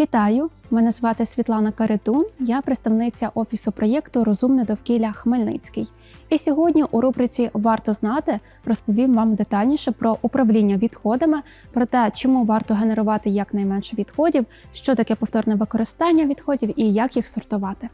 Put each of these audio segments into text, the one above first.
Вітаю! Мене звати Світлана Каретун. Я представниця офісу проєкту Розумне довкілля Хмельницький. І сьогодні у рубриці Варто знати розповім вам детальніше про управління відходами, про те, чому варто генерувати якнайменше відходів, що таке повторне використання відходів і як їх сортувати.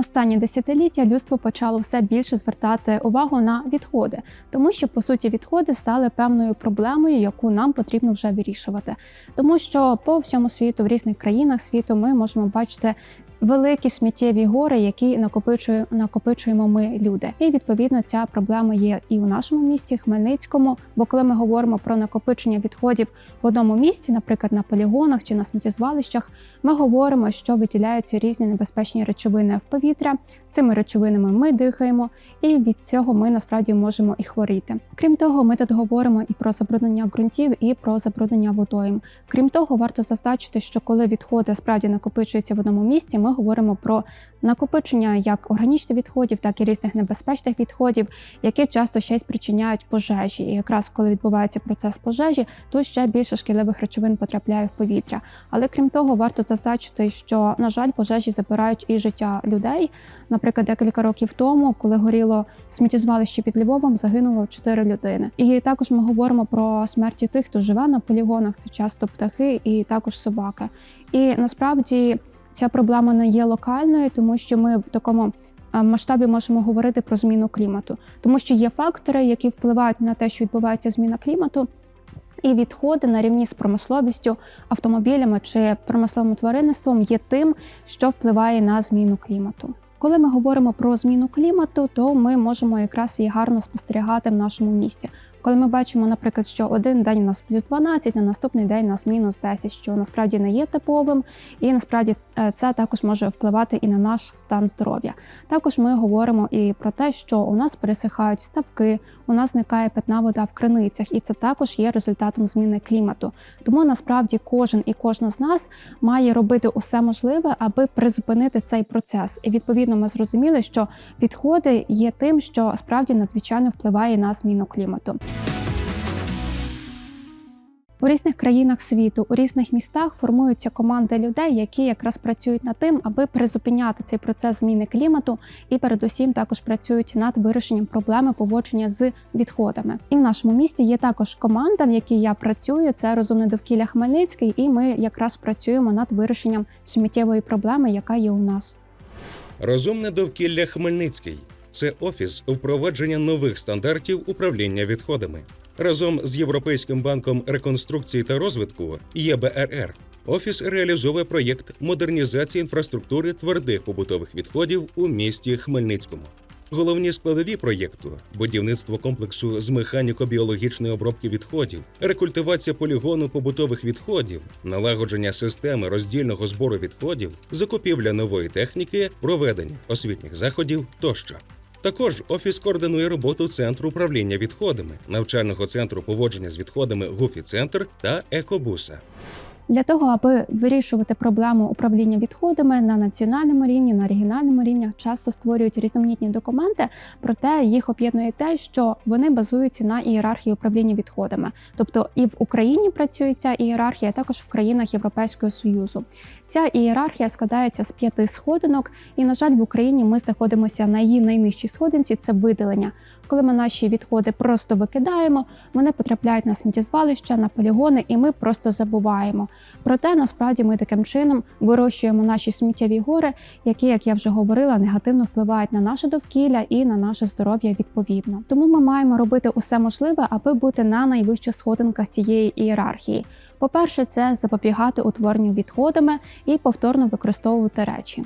Останні десятиліття людство почало все більше звертати увагу на відходи, тому що по суті відходи стали певною проблемою, яку нам потрібно вже вирішувати. Тому що по всьому світу, в різних країнах світу, ми можемо бачити. Великі сміттєві гори, які накопичує, накопичуємо ми люди, і відповідно ця проблема є і у нашому місті Хмельницькому. Бо коли ми говоримо про накопичення відходів в одному місці, наприклад, на полігонах чи на сміттєзвалищах, ми говоримо, що виділяються різні небезпечні речовини в повітря. Цими речовинами ми дихаємо, і від цього ми насправді можемо і хворіти. Крім того, ми тут говоримо і про забруднення ґрунтів, і про забруднення водойм. Крім того, варто зазначити, що коли відходи справді накопичуються в одному місці, ми говоримо про накопичення як органічних відходів, так і різних небезпечних відходів, які часто ще й спричиняють пожежі. І якраз коли відбувається процес пожежі, то ще більше шкідливих речовин потрапляє в повітря. Але крім того, варто зазначити, що на жаль, пожежі забирають і життя людей. Наприклад, декілька років тому, коли горіло сміттєзвалище під Львовом, загинуло 4 людини. І також ми говоримо про смерті тих, хто живе на полігонах. Це часто птахи і також собаки. І насправді ця проблема не є локальною, тому що ми в такому е, масштабі можемо говорити про зміну клімату, тому що є фактори, які впливають на те, що відбувається зміна клімату. І відходи на рівні з промисловістю, автомобілями чи промисловим тваринництвом є тим, що впливає на зміну клімату. Коли ми говоримо про зміну клімату, то ми можемо якраз її гарно спостерігати в нашому місті. Коли ми бачимо, наприклад, що один день у нас плюс 12, на наступний день у нас мінус 10, що насправді не є типовим, і насправді е, це також може впливати і на наш стан здоров'я. Також ми говоримо і про те, що у нас пересихають ставки, у нас зникає питна вода в криницях, і це також є результатом зміни клімату. Тому насправді кожен і кожна з нас має робити усе можливе, аби призупинити цей процес. І відповідно ми зрозуміли, що відходи є тим, що справді надзвичайно впливає на зміну клімату. У різних країнах світу, у різних містах формуються команди людей, які якраз працюють над тим, аби призупиняти цей процес зміни клімату, і передусім також працюють над вирішенням проблеми поводження з відходами. І в нашому місті є також команда, в якій я працюю. Це розумне довкілля Хмельницький, і ми якраз працюємо над вирішенням сміттєвої проблеми, яка є у нас. Розумне довкілля Хмельницький це офіс впровадження нових стандартів управління відходами. Разом з Європейським банком реконструкції та розвитку ЄБРР офіс реалізовує проєкт модернізації інфраструктури твердих побутових відходів у місті Хмельницькому. Головні складові проєкту будівництво комплексу з механіко-біологічної обробки відходів, рекультивація полігону побутових відходів, налагодження системи роздільного збору відходів, закупівля нової техніки, проведення освітніх заходів тощо. Також офіс координує роботу центру управління відходами, навчального центру поводження з відходами Гуфі Центр та Екобуса. Для того, аби вирішувати проблему управління відходами на національному рівні, на регіональному рівні, часто створюють різноманітні документи, проте їх об'єднує те, що вони базуються на ієрархії управління відходами. Тобто і в Україні працює ця ієрархія, а також в країнах Європейського Союзу. Ця ієрархія складається з п'яти сходинок, і, на жаль, в Україні ми знаходимося на її найнижчій сходинці це видалення. Коли ми наші відходи просто викидаємо, вони потрапляють на сміттєзвалища, на полігони, і ми просто забуваємо. Проте насправді ми таким чином вирощуємо наші сміттєві гори, які, як я вже говорила, негативно впливають на наше довкілля і на наше здоров'я відповідно. Тому ми маємо робити усе можливе, аби бути на найвищих сходинках цієї ієрархії. По-перше, це запобігати утворенню відходами і повторно використовувати речі.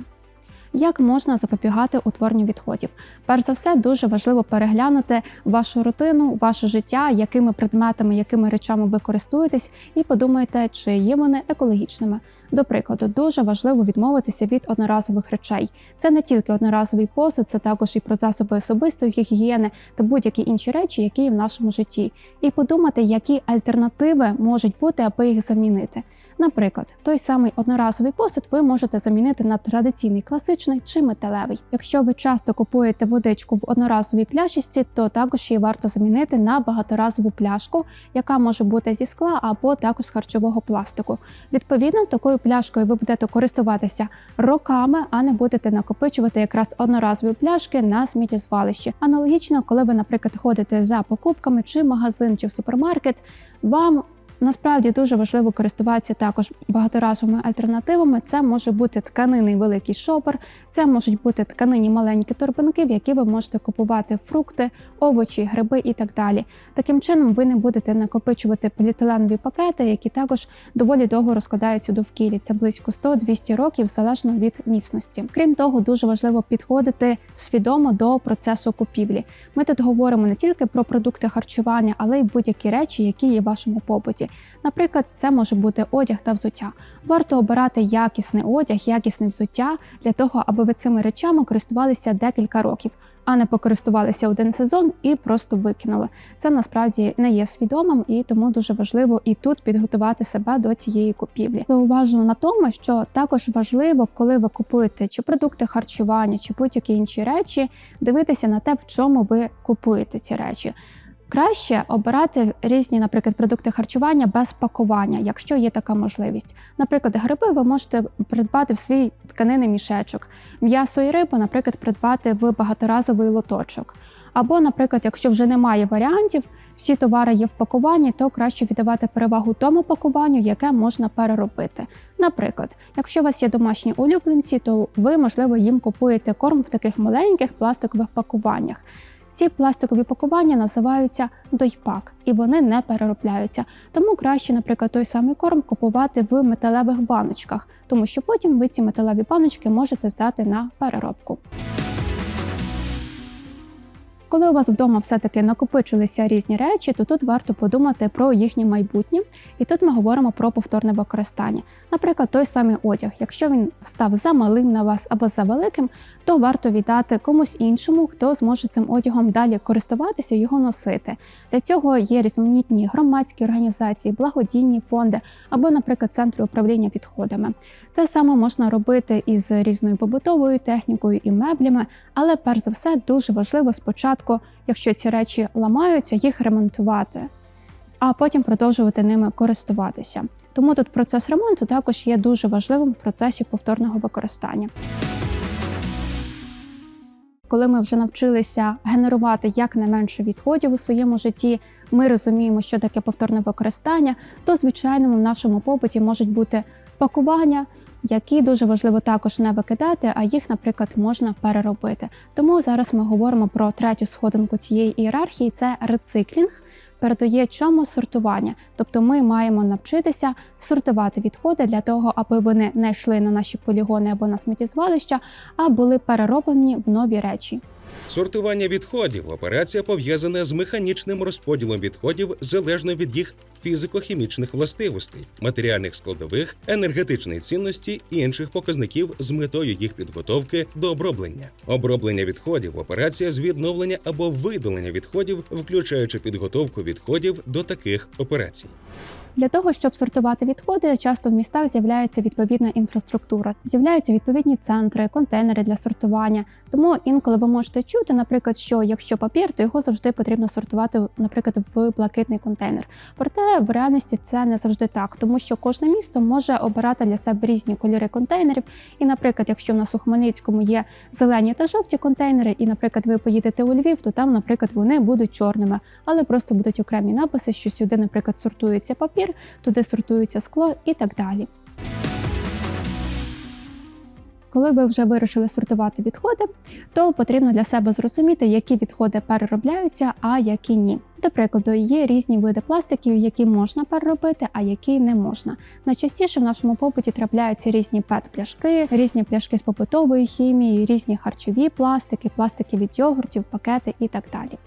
Як можна запобігати утворенню відходів? Перш за все, дуже важливо переглянути вашу рутину, ваше життя, якими предметами, якими речами ви користуєтесь, і подумайте, чи є вони екологічними. До прикладу, дуже важливо відмовитися від одноразових речей. Це не тільки одноразовий посуд, це також і про засоби особистої гігієни та будь-які інші речі, які є в нашому житті, і подумати, які альтернативи можуть бути, аби їх замінити. Наприклад, той самий одноразовий посуд ви можете замінити на традиційний класичний чи металевий. Якщо ви часто купуєте водичку в одноразовій пляшечці, то також її варто замінити на багаторазову пляшку, яка може бути зі скла або також з харчового пластику. Відповідно, такою пляшкою ви будете користуватися роками, а не будете накопичувати якраз одноразові пляшки на сміттєзвалищі. Аналогічно, коли ви, наприклад, ходите за покупками чи магазин, чи в супермаркет, вам Насправді дуже важливо користуватися також багаторазовими альтернативами. Це може бути тканинний великий шопер, це можуть бути тканині маленькі торбинки, в які ви можете купувати фрукти, овочі, гриби і так далі. Таким чином, ви не будете накопичувати поліетиленові пакети, які також доволі довго розкладаються до довкіллі. Це близько 100-200 років залежно від міцності. Крім того, дуже важливо підходити свідомо до процесу купівлі. Ми тут говоримо не тільки про продукти харчування, але й будь-які речі, які є в вашому побуті. Наприклад, це може бути одяг та взуття. Варто обирати якісний одяг, якісне взуття для того, аби ви цими речами користувалися декілька років, а не покористувалися один сезон і просто викинули. Це насправді не є свідомим, і тому дуже важливо і тут підготувати себе до цієї купівлі. Зауважу на тому, що також важливо, коли ви купуєте чи продукти харчування, чи будь-які інші речі, дивитися на те, в чому ви купуєте ці речі. Краще обирати різні, наприклад, продукти харчування без пакування, якщо є така можливість. Наприклад, гриби ви можете придбати в свій тканинний мішечок, м'ясо і рибу, наприклад, придбати в багаторазовий лоточок. Або, наприклад, якщо вже немає варіантів, всі товари є в пакуванні, то краще віддавати перевагу тому пакуванню, яке можна переробити. Наприклад, якщо у вас є домашні улюбленці, то ви, можливо, їм купуєте корм в таких маленьких пластикових пакуваннях. Ці пластикові пакування називаються дойпак, і вони не переробляються. Тому краще, наприклад, той самий корм купувати в металевих баночках, тому що потім ви ці металеві баночки можете здати на переробку. Коли у вас вдома все-таки накопичилися різні речі, то тут варто подумати про їхнє майбутнє. І тут ми говоримо про повторне використання. Наприклад, той самий одяг. Якщо він став за малим на вас або за великим, то варто віддати комусь іншому, хто зможе цим одягом далі користуватися і його носити. Для цього є різноманітні громадські організації, благодійні фонди або, наприклад, центри управління відходами. Те саме можна робити із різною побутовою технікою і меблями, але перш за все дуже важливо спочатку, якщо ці речі ламаються, їх ремонтувати, а потім продовжувати ними користуватися. Тому тут процес ремонту також є дуже важливим в процесі повторного використання. Коли ми вже навчилися генерувати якнайменше відходів у своєму житті, ми розуміємо, що таке повторне використання, то звичайно в нашому побуті можуть бути пакування, які дуже важливо також не викидати, а їх, наприклад, можна переробити. Тому зараз ми говоримо про третю сходинку цієї ієрархії це рециклінг. Передає чому сортування, тобто ми маємо навчитися сортувати відходи для того, аби вони не йшли на наші полігони або на сміттєзвалища, а були перероблені в нові речі. Сортування відходів операція пов'язана з механічним розподілом відходів залежно від їх фізико-хімічних властивостей, матеріальних складових, енергетичної цінності і інших показників з метою їх підготовки до оброблення. Оброблення відходів операція з відновлення або видалення відходів, включаючи підготовку відходів до таких операцій. Для того щоб сортувати відходи, часто в містах з'являється відповідна інфраструктура, з'являються відповідні центри, контейнери для сортування. Тому інколи ви можете чути, наприклад, що якщо папір, то його завжди потрібно сортувати, наприклад, в блакитний контейнер. Проте в реальності це не завжди так, тому що кожне місто може обирати для себе різні кольори контейнерів. І, наприклад, якщо в нас у Хмельницькому є зелені та жовті контейнери, і, наприклад, ви поїдете у Львів, то там, наприклад, вони будуть чорними, але просто будуть окремі написи, що сюди, наприклад, сортується папір, туди сортується скло і так далі. Коли ви вже вирішили сортувати відходи, то потрібно для себе зрозуміти, які відходи переробляються, а які ні. До прикладу, є різні види пластиків, які можна переробити, а які не можна. Найчастіше в нашому побуті трапляються різні пет-пляшки, різні пляшки з побутової хімії, різні харчові пластики, пластики від йогуртів, пакети і так далі.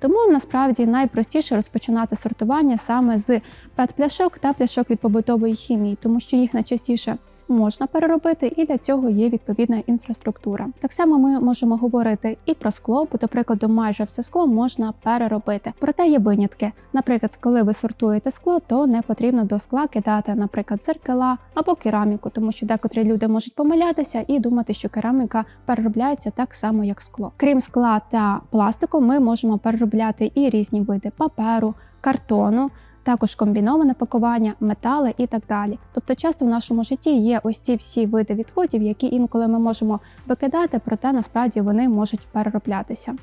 Тому насправді найпростіше розпочинати сортування саме з пет-пляшок та пляшок від побутової хімії, тому що їх найчастіше можна переробити, і для цього є відповідна інфраструктура. Так само ми можемо говорити і про скло, бо, до прикладу, майже все скло можна переробити. Проте є винятки. Наприклад, коли ви сортуєте скло, то не потрібно до скла кидати, наприклад, дзеркала або кераміку, тому що декотрі люди можуть помилятися і думати, що кераміка переробляється так само, як скло. Крім скла та пластику, ми можемо переробляти і різні види паперу, картону. Також комбіноване пакування, метали і так далі. Тобто, часто в нашому житті є ось ці всі види відходів, які інколи ми можемо викидати, проте насправді вони можуть перероблятися.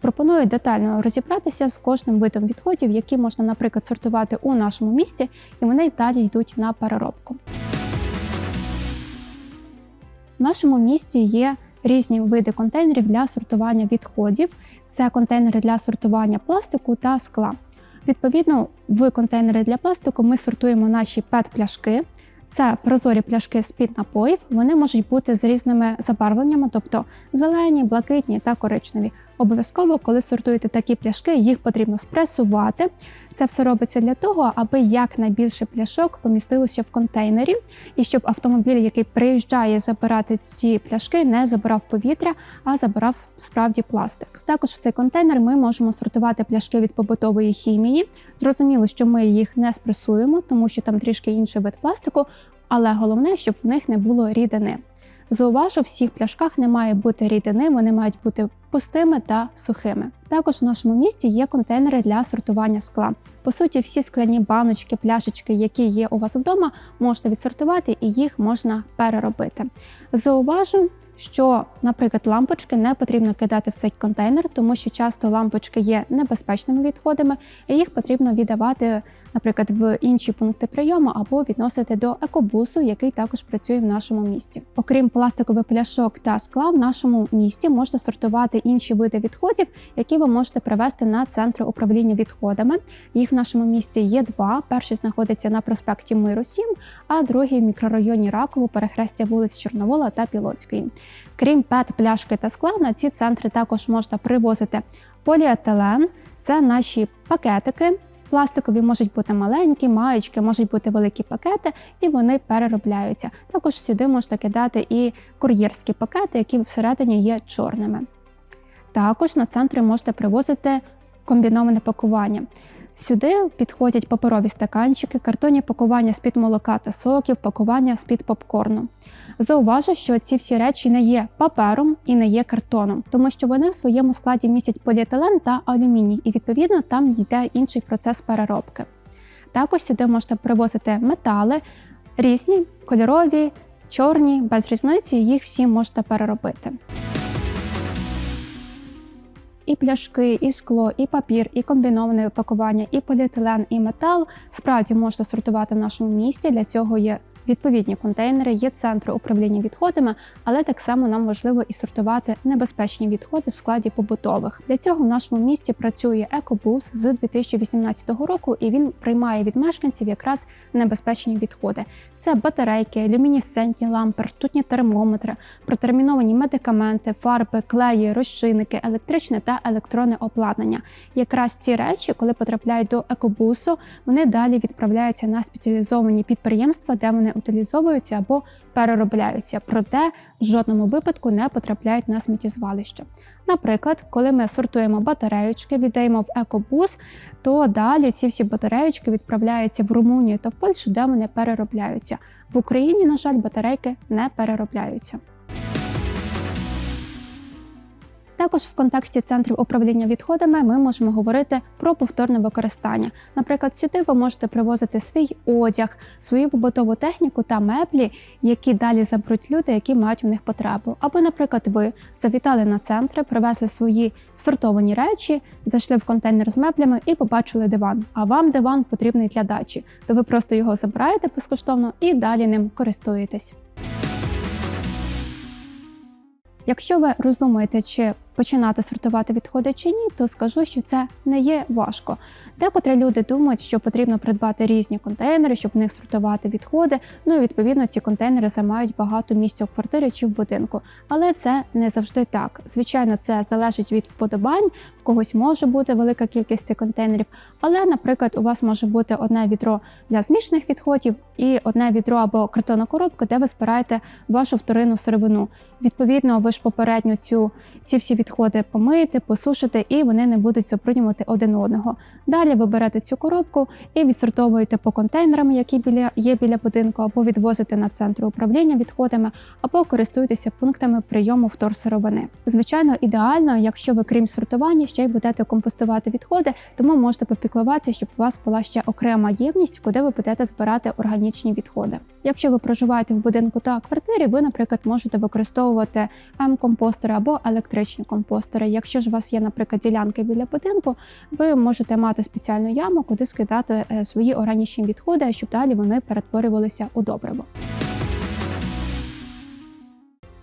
Пропоную детально розібратися з кожним видом відходів, які можна, наприклад, сортувати у нашому місті, і вони далі йдуть на переробку. В нашому місті є різні види контейнерів для сортування відходів. Це контейнери для сортування пластику та скла. Відповідно, в контейнери для пластику ми сортуємо наші пет-пляшки. Це прозорі пляшки з-під напоїв. Вони можуть бути з різними забарвленнями, тобто зелені, блакитні та коричневі. Обов'язково, коли сортуєте такі пляшки, їх потрібно спресувати. Це все робиться для того, аби якнайбільше пляшок помістилося в контейнері, і щоб автомобіль, який приїжджає забирати ці пляшки, не забирав повітря, а забирав справді пластик. Також в цей контейнер ми можемо сортувати пляшки від побутової хімії. Зрозуміло, що ми їх не спресуємо, тому що там трішки інший вид пластику, але головне, щоб в них не було рідини. Зауважу, в всіх пляшках не має бути рідини, вони мають бути пустими та сухими. Також в нашому місті є контейнери для сортування скла. По суті, всі скляні баночки, пляшечки, які є у вас вдома, можете відсортувати і їх можна переробити. Зауважу, що, наприклад, лампочки не потрібно кидати в цей контейнер, тому що часто лампочки є небезпечними відходами, і їх потрібно віддавати, наприклад, в інші пункти прийому або відносити до екобусу, який також працює в нашому місті. Окрім пластикових пляшок та скла, в нашому місті можна сортувати інші види відходів, які ви можете привезти на центри управління відходами. Їх в нашому місті є два. Перший знаходиться на проспекті Миру 7, а другий в мікрорайоні Раково, перехрестя вулиць Чорновола та Пілоцької. Крім пет, пляшки та скла, на ці центри також можна привозити поліетилен, це наші пакетики. Пластикові можуть бути маленькі, маєчки, можуть бути великі пакети, і вони переробляються. Також сюди можна кидати і кур'єрські пакети, які всередині є чорними. Також на центри можете привозити комбіноване пакування. Сюди підходять паперові стаканчики, картонні пакування з-під молока та соків, пакування з-під попкорну. Зауважу, що ці всі речі не є папером і не є картоном, тому що вони в своєму складі містять поліетилен та алюміній, і відповідно там йде інший процес переробки. Також сюди можете привозити метали різні, кольорові, чорні, без різниці, їх всі можете переробити. І пляшки, і скло, і папір, і комбіноване пакування, і поліетилен, і метал справді можна сортувати в нашому місті. Для цього є відповідні контейнери, є центри управління відходами, але так само нам важливо і сортувати небезпечні відходи в складі побутових. Для цього в нашому місті працює екобус з 2018 року, і він приймає від мешканців якраз небезпечні відходи. Це батарейки, люмінесцентні лампи, ртутні термометри, протерміновані медикаменти, фарби, клеї, розчинники, електричне та електронне обладнання. Якраз ці речі, коли потрапляють до екобусу, вони далі відправляються на спеціалізовані підприємства, де вони утилізовуються або переробляються, проте в жодному випадку не потрапляють на сміттєзвалище. Наприклад, коли ми сортуємо батареючки, віддаємо в екобус, то далі ці всі батареючки відправляються в Румунію та в Польщу, де вони переробляються. В Україні, на жаль, батарейки не переробляються. Також в контексті центрів управління відходами ми можемо говорити про повторне використання. Наприклад, сюди ви можете привозити свій одяг, свою побутову техніку та меблі, які далі заберуть люди, які мають в них потребу. Або, наприклад, ви завітали на центри, привезли свої сортовані речі, зайшли в контейнер з меблями і побачили диван. А вам диван потрібний для дачі, то ви просто його забираєте безкоштовно і далі ним користуєтесь. Якщо ви роздумуєте, чи починати сортувати відходи чи ні, то скажу, що це не є важко. Декотрі люди думають, що потрібно придбати різні контейнери, щоб в них сортувати відходи. Ну і відповідно ці контейнери займають багато місця у квартирі чи в будинку. Але це не завжди так. Звичайно, це залежить від вподобань. В когось може бути велика кількість цих контейнерів. Але, наприклад, у вас може бути одне відро для змішаних відходів, і одне відро або картонна коробка, де ви збираєте вашу вторинну сировину. Відповідно, ви ж попередньо цю ці всі відходи помиєте, посушите, і вони не будуть забруднювати один одного. Далі ви берете цю коробку і відсортовуєте по контейнерам, які біля є біля будинку, або відвозите на центр управління відходами, або користуєтеся пунктами прийому вторсировини. Звичайно, ідеально, якщо ви крім сортування ще й будете компостувати відходи, тому можете попіклуватися, щоб у вас була ще окрема ємність, куди ви будете збирати органічні відходи. Якщо ви проживаєте в будинку та квартирі, ви, наприклад, можете використовувати М-компостери або електричні компостери. Якщо ж у вас є, наприклад, ділянки біля будинку, ви можете мати спеціальну яму, куди скидати е, свої органічні відходи, щоб далі вони перетворювалися у добриво.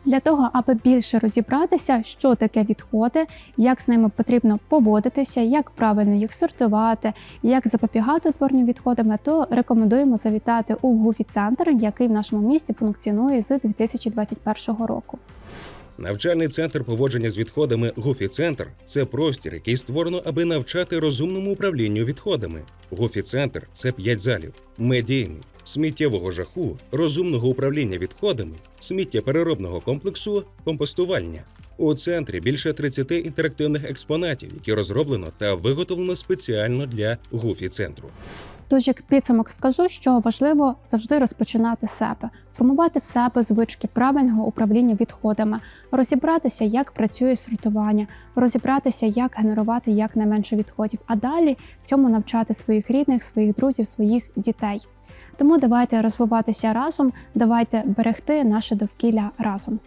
Для того, аби більше розібратися, що таке відходи, як з ними потрібно поводитися, як правильно їх сортувати, як запобігати утворенню відходами, то рекомендуємо завітати у Гуфі центр, який в нашому місті функціонує з 2021 року. Навчальний центр поводження з відходами Гуфі Центр це простір, який створено, аби навчати розумному управлінню відходами. Гуфі Центр це п'ять залів: медійний, сміттєвого жаху, розумного управління відходами, сміттєпереробного комплексу, компостування. У центрі більше 30 інтерактивних експонатів, які розроблено та виготовлено спеціально для Гуфі центру. Тож, як підсумок скажу, що важливо завжди розпочинати себе, формувати в себе звички правильного управління відходами, розібратися, як працює сортування, розібратися, як генерувати якнайменше відходів, а далі цьому навчати своїх рідних, своїх друзів, своїх дітей. Тому давайте розвиватися разом, давайте берегти наше довкілля разом.